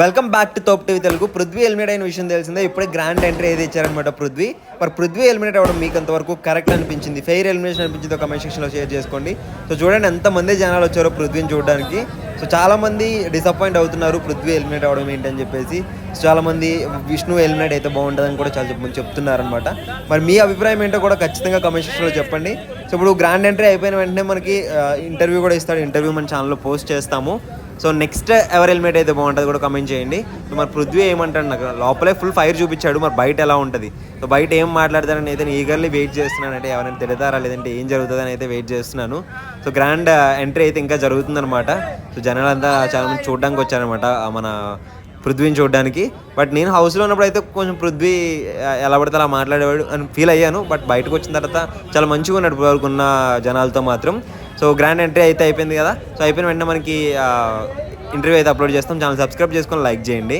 Welcome back to Thop TV Telugu Prithvi eliminate అయిన విషయం తెలిసిందే ఇప్పుడే గ్రాండ్ ఎంట్రీ ఏది ఇచ్చారనమాట పృథ్వీ మరి పృథ్వీ ఎలిమినేట్ అవ్వడం మీకు అంతవరకు కరెక్ట్ అనిపించింది? ఫెయిర్ ఎలిమినేషన్ అనిపించింది కమెంట్ సెక్షన్లో షేర్ చేసుకోండి. సో చూడండి ఎంతమంది జనాలు వచ్చారో పృథ్వీని చూడడానికి. సో చాలామంది డిసప్పాయింట్ అవుతున్నారు పృథ్వీ ఎలిమినేట్ అవ్వడం ఏంటని చెప్పేసి. సో చాలామంది విష్ణు ఎలిమినేట్ అయితే బాగుంటుందని కూడా చాలా మంది చెప్తున్నారనమాట మరి మీ అభిప్రాయం ఏంటో కూడా ఖచ్చితంగా కమెంట్ సెక్షన్లో చెప్పండి. సో ఇప్పుడు గ్రాండ్ ఎంట్రీ అయిపోయిన వెంటనే మనకి ఇంటర్వ్యూ కూడా ఇస్తాడు. ఇంటర్వ్యూ మన ఛానల్లో పోస్ట్ చేస్తాము. సో నెక్స్ట్ ఎవరు హెల్మెట్ అయితే బాగుంటుంది కూడా కమెంట్ చేయండి. మరి పృథ్వీ ఏమంటాడు? నాకు లోపలే ఫుల్ ఫైర్ చూపించాడు. మరి బయట ఎలా ఉంటుంది? సో బయట ఏం మాట్లాడతారని అయితే ఈగర్లీ వెయిట్ చేస్తున్నాను అంటే ఎవరైనా తిడతారా? లేదంటే ఏం జరుగుతుందని అయితే వెయిట్ చేస్తున్నాను. సో గ్రాండ్ ఎంట్రీ అయితే ఇంకా జరుగుతుందన్నమాట. సో జనాలంతా చాలా మంది చూడడానికి వచ్చారనమాట మన పృథ్వీని చూడడానికి. బట్ నేను హౌస్లో ఉన్నప్పుడు అయితే కొంచెం పృథ్వీ ఎలా పడితే అలా మాట్లాడేవాడు అని ఫీల్ అయ్యాను. బట్ బయటకు వచ్చిన తర్వాత చాలా మంచిగా ఉన్నాడు వరకు ఉన్న జనాలతో మాత్రం. సో గ్రాండ్ ఎంట్రీ అయితే అయిపోయింది కదా. సో అయిపోయిన వెంటనే మనకి ఇంటర్వ్యూ అయితే అప్లోడ్ చేస్తాం. ఛానల్ సబ్స్క్రైబ్ చేసుకొని లైక్ చేయండి.